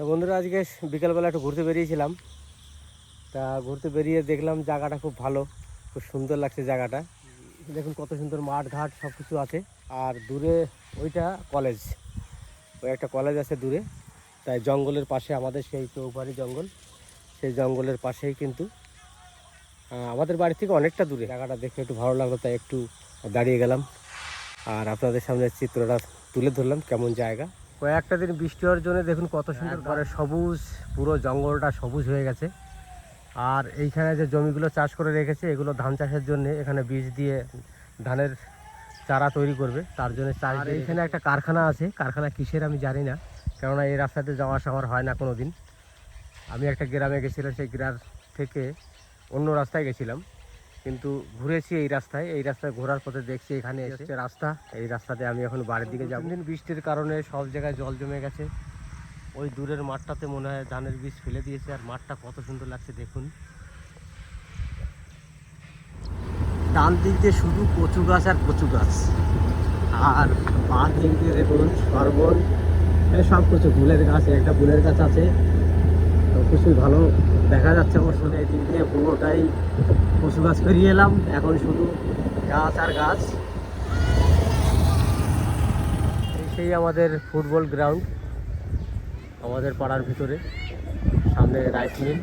তো বন্ধুরা, আজকে বিকালবেলা একটু ঘুরতে বেরিয়েছিলাম। তা ঘুরতে বেরিয়ে দেখলাম জায়গাটা খুব ভালো, খুব সুন্দর লাগছে জায়গাটা। দেখুন কত সুন্দর মাঠ ঘাট সব কিছু আছে, আর দূরে ওইটা কলেজ। ওই একটা কলেজ আছে দূরে, তাই জঙ্গলের পাশে আমাদের সেই চৌপাড়ি জঙ্গল। সেই জঙ্গলের পাশেই কিন্তু আমাদের বাড়ি থেকে অনেকটা দূরে। জায়গাটা দেখে একটু ভালো লাগল, তাই একটু দাঁড়িয়ে গেলাম। আর আপনাদের সামনে চিত্রটা তুলে ধরলাম, কেমন জায়গা। কয়েকটা দিন বৃষ্টি হওয়ার জন্য দেখুন কত সুন্দর পরে সবুজ পুরো জঙ্গলটা সবুজ হয়ে গেছে। আর এইখানে যে জমিগুলো চাষ করে রেখেছে এগুলো ধান চাষের জন্য এখানে বীজ দিয়ে ধানের চারা তৈরি করবে। তার জন্য চাষ এখানে একটা কারখানা আছে। কারখানা কিসের আমি জানি না কেননা এই রাস্তাতে যাওয়া আসা আমার হয় না কোনো দিন আমি একটা গ্রামে গেছিলাম সেই গ্রাম থেকে অন্য রাস্তায় গেছিলাম। কিন্তু ঘুরেছি এই রাস্তায়। এই রাস্তায় ঘোরার পথে দেখছি এখানে এসেছে রাস্তা। এই রাস্তাতে আমি এখন বাড়ির দিকে যাব। দিন বৃষ্টির কারণে সব জায়গায় জল জমে গেছে। ওই দূরের মাঠটাতে মনে হয় ধানের বীজ ফেলে দিয়েছে আর মাঠটা কত সুন্দর লাগছে দেখুন। ডান দিক দিয়ে শুধু কচু গাছ আর কচু গাছ। আর বাঁ দিক দিয়ে দেখুন সর্বন সব কিছু ফুলের গাছ একটা ফুলের গাছ আছে। সব কিছুই ভালো দেখা যাচ্ছে অবশ্য এই দিক দিয়ে পুরোটাই কচু গাছ পেরিয়ে এলাম। এখন শুধু গাছ আর গাছ। সেই আমাদের ফুটবল গ্রাউন্ড, আমাদের পাড়ার ভিতরে। সামনে রাইস মিল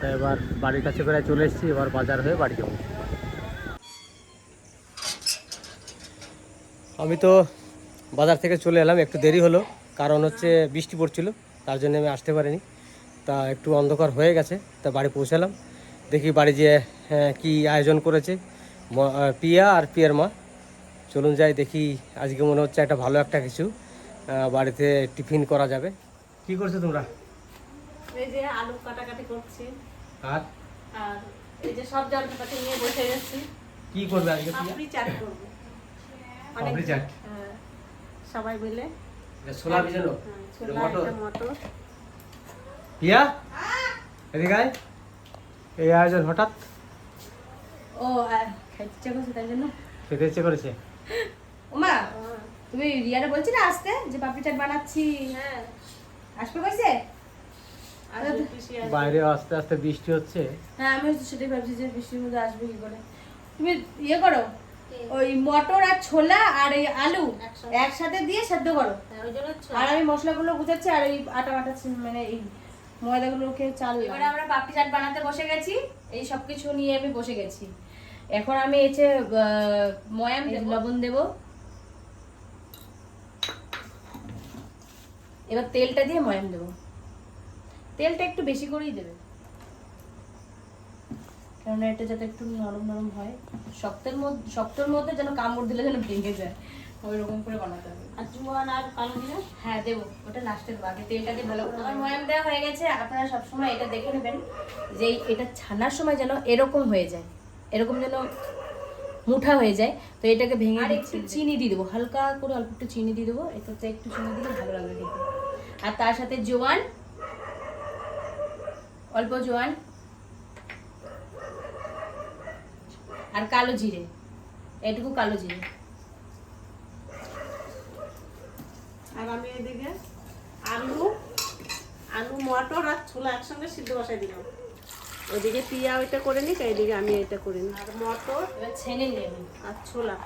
তা এবার বাড়ির কাছে প্রায় চলে এসেছি, এবার বাজার হয়ে বাড়ি যাব। আমি তো বাজার থেকে চলে এলাম, একটু দেরি হলো, কারণ হচ্ছে বৃষ্টি পড়ছিল, তার জন্য আমি আসতে পারিনি। তা একটু অন্ধকার হয়ে গেছে তা বাড়ি পৌঁছালাম। দেখি বাড়ি যেয়ে হ্যাঁ, কি আয়োজন করেছে। পিয়া আর পিয়ার মা। চলুন যাই দেখি আজকে মনে হচ্ছে একটা ভালো একটা কিছু বাড়িতে টিফিন করা যাবে। কি করছ তোমরা? এই যে আলু কাটাকাটি করছি। আর? আর এই যে সব যন্ত্রপাতি নিয়ে বসে গেছি। কি করবে আজকে পাপড়ি চাট করব। পাপড়ি চাট? হ্যাঁ, সবাই মিলে। ছোলা ভিজানো? হ্যাঁ, ছোলা মটর। পিয়া এদিকে আয়। এই আয়োজন হঠাৎ। ও আর খাইতে করছে তাই জন্য? খেতে ইচ্ছে করেছে। ওমা তুমি রিয়ারে বলছি না আসতে যে পাপড়ি চাট বানাচ্ছি। হ্যাঁ। আসবে কইছে। বাইরে আস্তে আস্তে বৃষ্টি হচ্ছে। হ্যাঁ আমি সেটাই ভাবছি যে বৃষ্টির মধ্যে আসবে কি করে। তুমি ইয়ে করো ওই মটর আর ছোলা আর এই আলু একসাথে। দিয়ে সেদ্ধ করো। হ্যাঁ, ওই জন্য আর আমি মশলাগুলো গুজাচ্ছি আর এই আটা ছি- মানে এই ময়দাগুলোকে চাল এবারে আমরা পাপড়ি চাট বানাতে বসে গেছি। এই সব কিছু নিয়ে আমি বসে গেছি। এখন আমি এসে ময়াম লবণ দেব। এবার তেলটা দিয়ে ময়াম দেব। তেলটা একটু বেশি করেই দেবে। কেননা এটা যাতে একটু নরম নরম হয়। শক্তের মধ্যে শক্তর মধ্যে যেন কামড় দিলে যেন ভেঙে যায়। ওই রকম করে বানাতে হবে। আর জোয়ান আর কালো জিরা হ্যাঁ দেবো। ওটা লাস্টে দেবো আগে তেলটা দিয়ে ভালো করে আমার ময়াম দেওয়া হয়ে গেছে আপনারা সবসময় এটা দেখে নেবেন যে এটা ছানার সময় যেন এরকম হয়ে যায় এরকম যেন মুঠা হয়ে যায় তো এটাকে ভেঙে আর একটু চিনি দিয়ে দেবো হালকা করে অল্প একটু চিনি দিয়ে দেবো এটাতে একটু চিনি দিলে ভালো লাগবে দেখতে। আর তার সাথে জোয়ান অল্প জোয়ান আর কালো জিরে এটুকু কালো জিরে। আর আমি এদিকে আলু আলু মটর আর ছোলা একসঙ্গে সিদ্ধ বসাই দিলাম। ওইদিকে পিয়া ওইটা করে নিক এইদিকে আমি এটা করে নিই। আর মটর ছেনে নিই আর ছোলা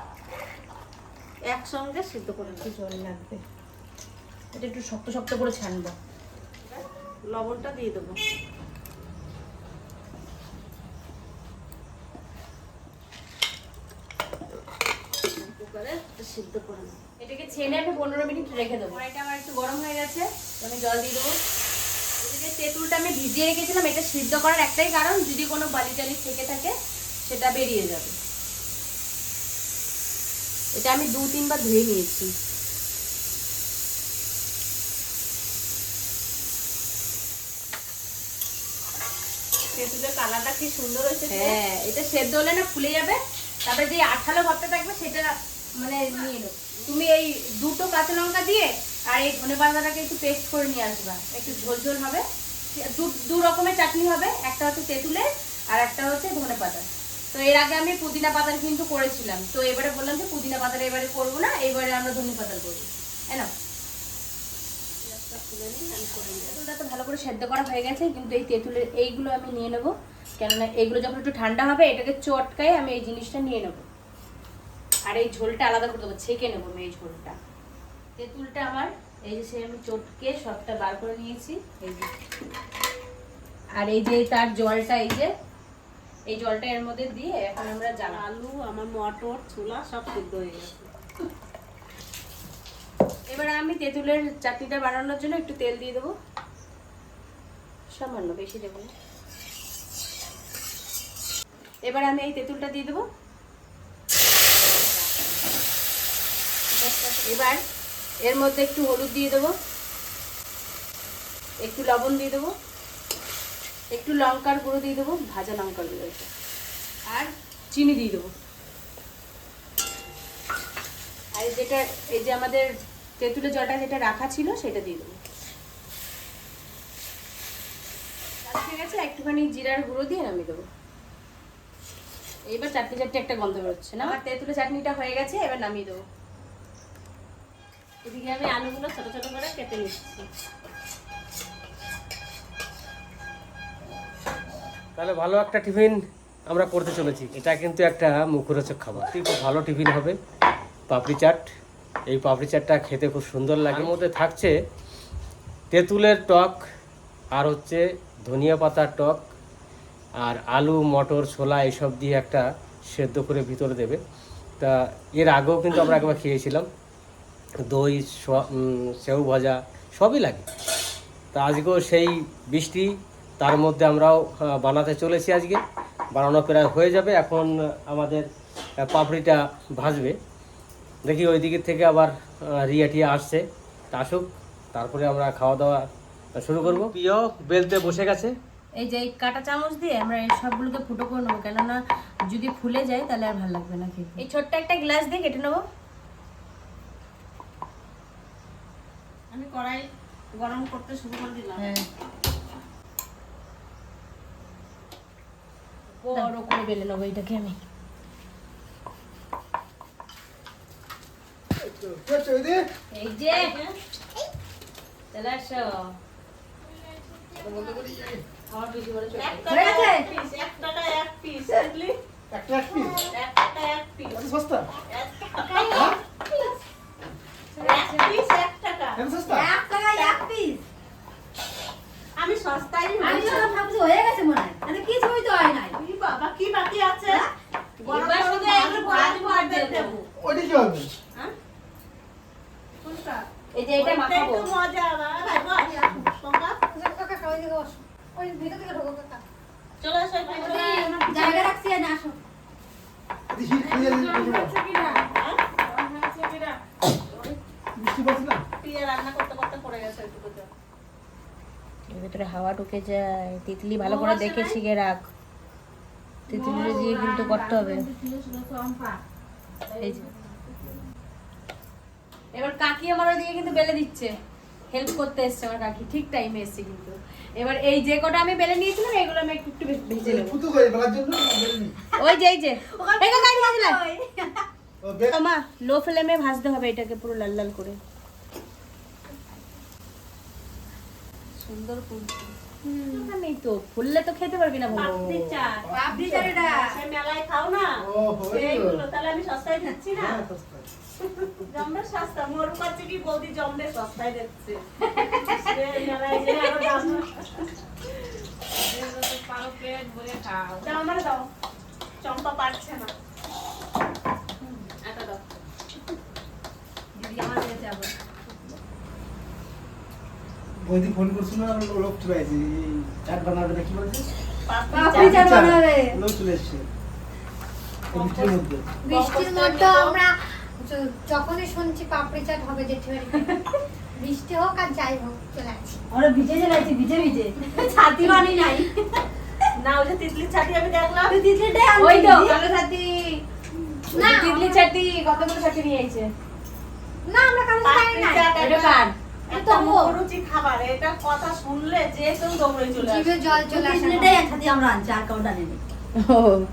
একসঙ্গে সিদ্ধ করে একটু জল লাগবে। এটা একটু শক্ত শক্ত করে ছানবো। লবণটা দিয়ে দেবো। সিদ্ধ করে নেব। এটাকে ছেনে আমি পনেরো মিনিট রেখে দেবো। এটা আমার একটু গরম হয়ে গেছে আমি জল দিয়ে দেবো। এদিকে তেঁতুলটা আমি ভিজিয়ে রেখেছিলাম এটা সিদ্ধ করার একটাই কারণ যদি কোনো বালি টালি থেকে থাকে সেটা বেরিয়ে যাবে। এটা আমি দু তিনবার ধুয়ে নিয়েছি। তেঁতুলের কালারটা কি সুন্দর হয়েছে হ্যাঁ এটা সেদ্ধ হলে না ফুলে যাবে। তারপরে যে আঠালো ভাবটা থাকবে সেটা মানে নিয়ে নেব তুমি এই দুটো কাঁচা লঙ্কা দিয়ে আর এই ধনে পাতাটাকে একটু পেস্ট করে নিয়ে আসবা। একটু ঝোল ঝোল হবে। দু দু রকমের চাটনি হবে। একটা হচ্ছে তেঁতুলের আর একটা হচ্ছে ধনে পাতা তো এর আগে আমি পুদিনা পাতার কিন্তু করেছিলাম। তো এবারে বললাম যে পুদিনা পাতার এবারে করব না, এবারে আমরা ধনে পাতার করব। না? তেঁতুলটা তো ভালো করে সেদ্ধ করা হয়ে গেছে, কিন্তু এই তেঁতুলের এইগুলো আমি নিয়ে নেব। কেননা এইগুলো যখন একটু ঠান্ডা হবে, এটাকে চটকায় আমি এই জিনিসটা নিয়ে নেব। আর এই ঝোলটা আলাদা করে দেবো, ছেঁকে নেব আমি এই ঝোলটা। তেঁতুলটা আমার, এই যে সে আমি চটকে সবটা বার করে নিয়েছি, এই যে। আর এই যে তার জলটা, এই যে, এই জলটা এর মধ্যে দিয়ে এখন আমরা জ্বালা আলু, আমার মটর, ছোলা সব সিদ্ধ হয়ে গেছে। এবার আমি তেঁতুলের চাটনিটা বানানোর জন্য একটু তেল দিয়ে দেবো। সামান্য, বেশি দেবো এবার আমি এই তেঁতুলটা দিয়ে দেবো। এবার এর মধ্যে একটু হলুদ দিয়ে দেবো, একটু লবণ দিয়ে দেবো, একটু লঙ্কার গুঁড়ো দিয়ে দেবো, ভাজা লঙ্কার গুঁড়ো আর চিনি দিয়ে দেবো। আর যেটা, এই যে আমাদের তেঁতুলের জলটা যেটা রাখা ছিল সেটা দিয়ে দেবো। ঠিক আছে একটুখানি জিরার গুঁড়ো দিয়ে নামিয়ে দেবো। এইবার চাটনি চাটনি একটা গন্ধ বেরোচ্ছে না? আমার তেঁতুলের চাটনিটা হয়ে গেছে, এবার নামিয়ে দেবো। এদিকে আমি আলুগুলো ছোট ছোট করে কেটে নিচ্ছি। তাহলে ভালো একটা টিফিন আমরা করতে চলেছি। এটা কিন্তু একটা মুখরোচক খাবার। খুব ভালো টিফিন হবে। পাপড়ি চাট। এই পাপড়ি চাটটা খেতে খুব সুন্দর লাগে। মধ্যে থাকছে তেঁতুলের টক আর হচ্ছে ধনিয়া পাতার টক আর আলু, মটর, ছোলা এইসব দিয়ে একটা সেদ্ধ করে ভিতরে দেবে। তা এর আগেও কিন্তু আমরা একবার খেয়েছিলাম। দই সেউ ভাজা সবই লাগে। তা আজকেও সেই বৃষ্টি তার মধ্যে আমরাও বানাতে চলেছি আজকে। বানানো প্রায় হয়ে যাবে এখন আমাদের পাপড়িটা ভাজবে। দেখি ওই দিকের থেকে আবার রিয়া টিয়া আসছে। তা আসুক তারপরে আমরা খাওয়া দাওয়া শুরু করব। প্রিয় বেলতে বসে গেছে। এই যে এই কাটা চামচ দিয়ে আমরা এই সবগুলোকে ফুটো করে নেব। কেননা যদি ফুলে যায় তাহলে আর ভালো লাগবে না খেতে। এই ছোট্ট একটা গ্লাস দিয়ে কেটে নেব। আমি কড়াই গরম করতে শুরু করে দিলাম। হ্যাঁ। বড় করে বেলে নেব এটাকে আমি। এই যে। চলে আসো। আমার বেশি বড় চলে এক। হয়ে পিস এক টাকা এক পিস এক পিস? এক টাকা এক পিস এক টাকা এক টাকায় এক piece? আমি সস্তায় আমি তো ভাবছি হয়ে গেছে মনে হয়। তাহলে কিছুই তো হয় নাই। কি বাবা কি বাকি আছে গরম এবার গরম শুধু ভাত একটু ভাত ভাত ভাত ভাত দেবো। দেবো হ্যাঁ? কোনটা? এই যে এটা ওইটাই মাখাবো তো মজা বাবা, ভাই, বল। তোমরা? কাকা, ওই দিকে বসো। ওই ভিতর দিকে ঢোকো, কাকা। চলে এসো একটু ওই এখানে। জায়গা রাখছি আর না, আসো। পিয়া রান্না করতে করতে পড়ে গেছে ওইটুকুতে। এর ভিতরে হাওয়া ঢুকে যায়। তিতলি ভালো করে দেখে শিখে রাখ। তিতলি দিয়ে কিন্তু করতে হবে। এই যে। এবার কাকি আমার ওদিকে কিন্তু বেলে দিচ্ছে। হেল্প করতে এসছে আমার কাকি। ঠিক টাইমে এসছে কিন্তু। এবার এই যে কটা আমি বেলে নিয়েছিলাম এগুলো আমি একটু একটু ভেজে নেব। ওই যে এই যে। মা লো ফ্লেমে ভাজতে হবে এটাকে পুরো লাল লাল করে। সুন্দর ফুলছে নেই তো ফুললে তো খেতে পারবি না পাপড়ি চাট। পাপড়ি চাট এটা। সে মেলায় খাও না। সেইগুলো তাহলে আমি সস্তায় দিচ্ছি না? জম্বে সস্তা মোর কাছে কি বৌদি জম্বে সস্তায় দিচ্ছে? মেলায় যে আরও দাম। দাও আমারে দাও। চম্পা পারছে না। এটা দাও। দিদি আমার দিয়ে যাব বৌদি ফোন করছিল লোক চলে আসে এই চাট বানাবে না কি বলছে? পাপড়ি পাপড়ি চাট। চাট বানাবে। লোক চলে এসছে। বৃষ্টির মধ্যে। বৃষ্টির মধ্যে আমরা যখনই শুনছি পাপড়ি চাট হবে জেঠি বৃষ্টি হোক আর যাই হোক চলে আসছি আমরা ভিজে চলেছি ভিজে ভিজে। ছাতি বানি নাই। না ওই যে তিতলি ছাটি আমি দেখলাম। তিতলিটাই ওই তো কালো ছাতি। না, তিতলি ছাতি কতগুলো ছাতি নিয়ে আইছে না আমরা এটা কার। মুখরুচি খাবার এটা কথা শুনলে যে কেউ দৌড়ে চলে আসে জল চলে আসে একসাথে আমরা আনছি আর কাউটা নেই।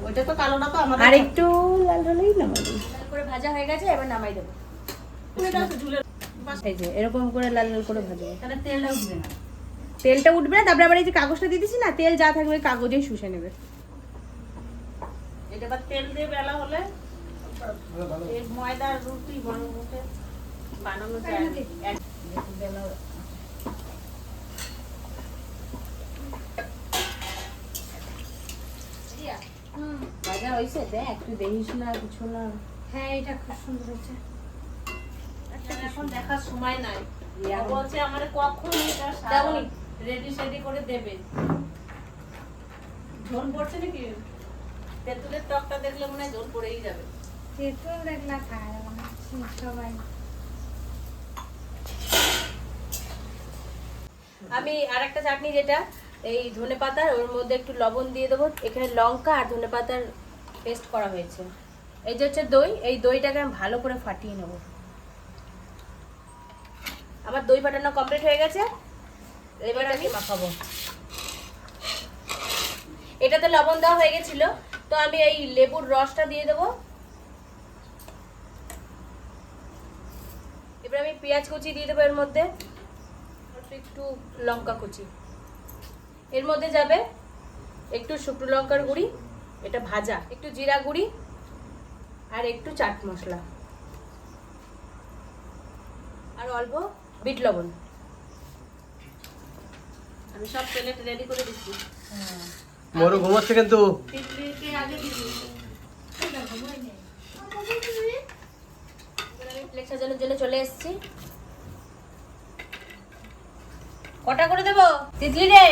ওইটা তো কালোটা তো আমাদের আর একটু লাল হলেই নামাই করে ভাজা হয়ে গেছে এবার নামাই দেবো। এটা হচ্ছে এই যে এরকম করে লাল লাল করে ভাজবো। তাহলে তেলটা উঠবে না। তেলটা উঠবে না তারপরে আবার এই যে কাগজটা দিয়ে দিছি না তেল যা থাকবে ওই কাগজেই শুষে নেবে। এটা আবার তেল দিয়ে বেলা হলে ময়দার রুটি বানানো যায়। ভাজা হয়েছে দেখ তুই দেখিস না কিছু না। হ্যাঁ এটা খুব সুন্দর হয়েছে। এখন দেখার সময় নাই। বলছে আমার কখন রেডি সেডি করে দেবে। ঝোল পড়ছে নাকি? তেঁতুলের টকটা দেখলে মনে হয় ঝোল পড়েই যাবে। তেঁতুল দেখলে খায় না সবাই। আমি আর একটা চাটনি যেটা এই ধনে পাতার ওর মধ্যে একটু লবণ দিয়ে দেবো। এখানে লঙ্কা আর ধনে পাতার পেস্ট করা হয়েছে। এই যে হচ্ছে দই এই দইটাকে আমি ভালো করে ফাটিয়ে নেব। আমার দই ফাটানো কমপ্লিট হয়ে গেছে। এবার আমি মাখাবো। এটাতে লবণ দেওয়া হয়ে গেছিল। তো আমি এই লেবুর রসটা দিয়ে দেবো। এবার আমি পেঁয়াজ কুচি দিয়ে দেবো এর মধ্যে। একটু লঙ্কা কুচি। এর মধ্যে যাবে একটু শুকনো লঙ্কার গুঁড়ি এটা ভাজা একটু জিরা গুঁড়ি আর একটু চাট মশলা। আর অল্প বিট লবণ। আমি সব প্লেট রেডি করে দিচ্ছি। মরু ঘুমাচ্ছে কিন্তু। প্লেট সাজানোর জন্য চলে এসেছি। কটা করে দেবো? তিতলি রে?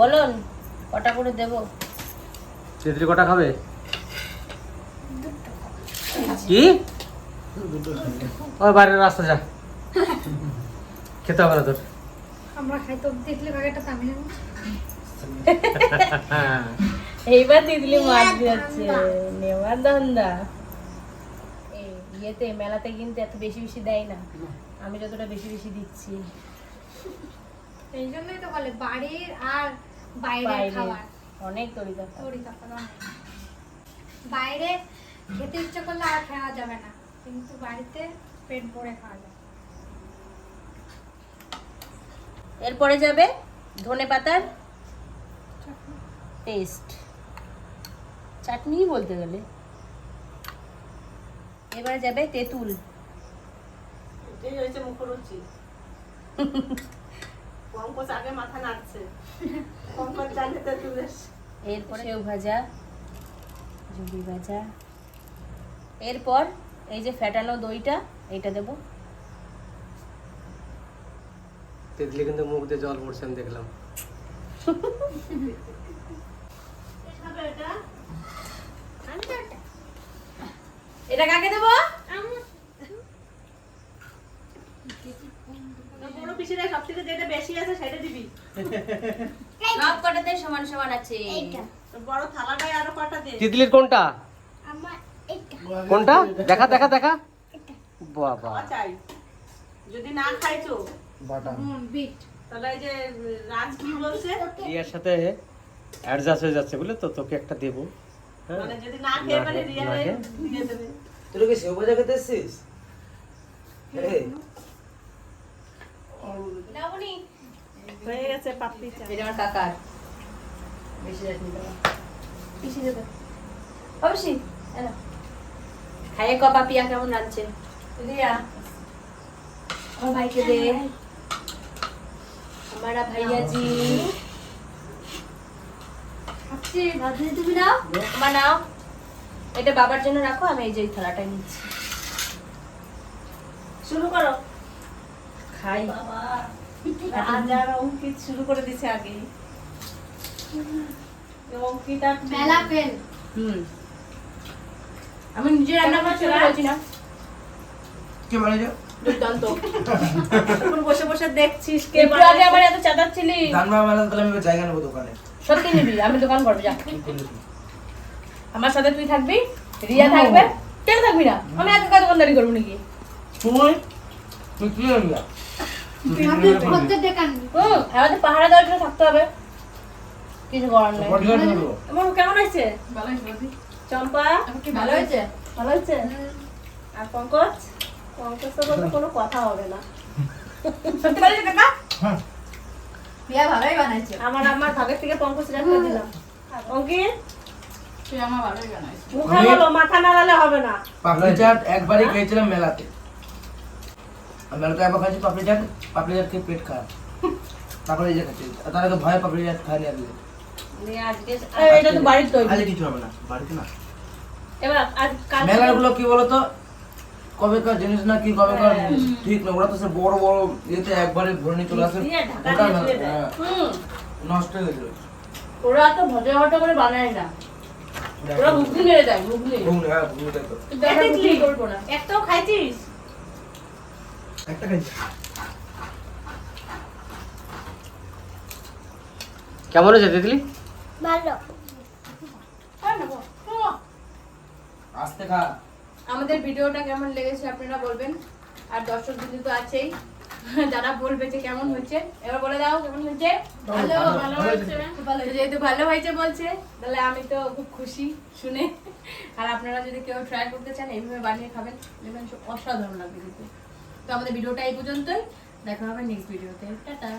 বলুন কটা করে দেবো? তেতলি কটা খাবে? কি? ওই বাইরের রাস্তা যা। খেতে হবে না তোর। আমরা খাই তো দেখলে বাগাটা তামিল এইবার তিতলি মাছ যাচ্ছে নেওয়ার ধান্দা। এই ইয়েতে মেলাতে কিন্তু এত বেশি বেশি দেয় না। আমি যতটা বেশি বেশি দিচ্ছি। এই জন্যই তো বলে বাড়ির আর বাইরের বাইরে খাবার। অনেক তরি তরকারি বাইরে খেতে ইচ্ছে করলে আর খাওয়া যাবে না কিন্তু বাড়িতে পেট ভরে খাওয়া যায়। এরপরে যাবে ধনে পাতার পেস্ট। চাটনি বলতে গেলে। এবারে যাবে তেঁতুল। এটাই হয়েছে মুখরুচি পঙ্কজ আগে মাথা নাড়ছে। পঙ্কজ জানে তেঁতুলের এরপরে? সেও ভাজা ঝুড়ি ভাজা। এরপর এই যে ফ্যাটানো দইটা এইটা দেবো। তেতলি কিন্তু মুখ দিয়ে জল পড়ছে আমি দেখলাম। এটা? এটা কাকে দেবো? পিসিরা সব থেকে যেটা বেশি আছে সেটা দিবি। সব কটাতে সমান সমান আছে। বড় থালাটায় আরও কটা দে। তিতলির কোনটা? কোনটা? দেখা দেখা দেখা। বাবা। চাই। যদি না খাইছো বাটা। বিট। তাহলে এই যে রাজ কি বলছে রিয়ার সাথে অ্যাডজাস্ট হয়ে যাচ্ছে বুঝলে তো তোকে একটা দেবো। হ্যাঁ? মানে যদি না খেয়ে মানে খেয়ে- রিয়া দিয়ে দেবে। তোর কি সেও বাজা খেতে এসছিস? হয়ে গেছে আমার কাকার। খাইয়ে ক পাপিয়া কেমন আনছে আমার ভাইকে দে। তুমি নাও? নাও। এটা বাবার জন্য রাখো আমি এই যে থালাটা নিচ্ছি। শুরু করো। খাই। আজ আর অঙ্কিত শুরু করে দিছে আগে অঙ্কিতা মেলা ফেল। হুম। আমি নিজে রান্না করছি না। কে বানাইছো দুর্দান্ত। এখন বসে বসে দেখছিস কে একটু আগে আমার এত চাতাচ্ছিলি ধান বাবা মেলা তাহলে আমি জায়গা নেব দোকানে। সত্যি নিবি আমি দোকান করব যা? আমার সাথে তুই থাকবি রিয়া থাকবে। কেন থাকবি না? আমি একা একা দোকানদারি করব নাকি? তুই? তুই কি হুম আমাদের পাহাড়া দেওয়ার থাকতে হবে। কিছু করার নেই। বডিগার্ড নেব আমার কেমন হয়েছে? চম্পা? ভালো হয়েছে? ভালো হয়েছে? আর পঙ্কজ? ও পঙ্কজের কোনো কথা হবে না। সত্যি বলেছ কাকা? হ্যাঁ। ভালোই বানাইছে। আমার আমার ভাগের থেকে পঙ্কজ রাখতে দিলাম। অঙ্কিত? প্রিয়া আমার ভালোই বানাইছে মুখে বলো মাথা নাড়ালে হবে না। পাপড়ি চাট একবারই খেয়েছিলাম মেলাতে। আর মেলাতে একবার খাইছি পাপড়ি চাট পাপড়ি চাট খেয়ে পেট খারাপ। এই যে খাচ্ছি। আর তার আগে ভয়ে পাপড়ি চাট খাইনি আজকে এটা তো বাড়ির তৈরি। আজকে কিছু হবে না বাড়িতে না। এবার মেলাগুলো কি বলতো? কবেকার জিনিস না কি কবেকার ঠিক না ওরা তো সে বড় বড় ইয়েতে একবারে ভরে নিয়ে চলে আসে। হ্যাঁ, হুম। নষ্ট হয়ে ওরা তো ভজা করে বানায় না। ওরা মেরে দেয় হ্যাঁ, তো। আমরা একটাও খাইছিস? একটা খাইছি। কেমন হয়েছে দিদি ভালো। আস্তে খা। আমাদের ভিডিওটা কেমন লেগেছে আপনারা বলবেন। আর দর্শক দিদি তো আছেই। যারা বলবে যে কেমন হচ্ছে এবার বলে দাও কেমন হচ্ছে ভালো ভালো হয়েছে। ভালো হয়েছে। যেহেতু ভালো হয়েছে বলছে তাহলে আমি তো খুব খুশি শুনে। আর আপনারা যদি কেউ ট্রাই করতে চান এইভাবে বানিয়ে খাবেন দেখবেন অসাধারণ লাগবে কিন্তু তো আমাদের ভিডিওটা এই পর্যন্তই। দেখা হবে নেক্সট ভিডিওতে টাটা।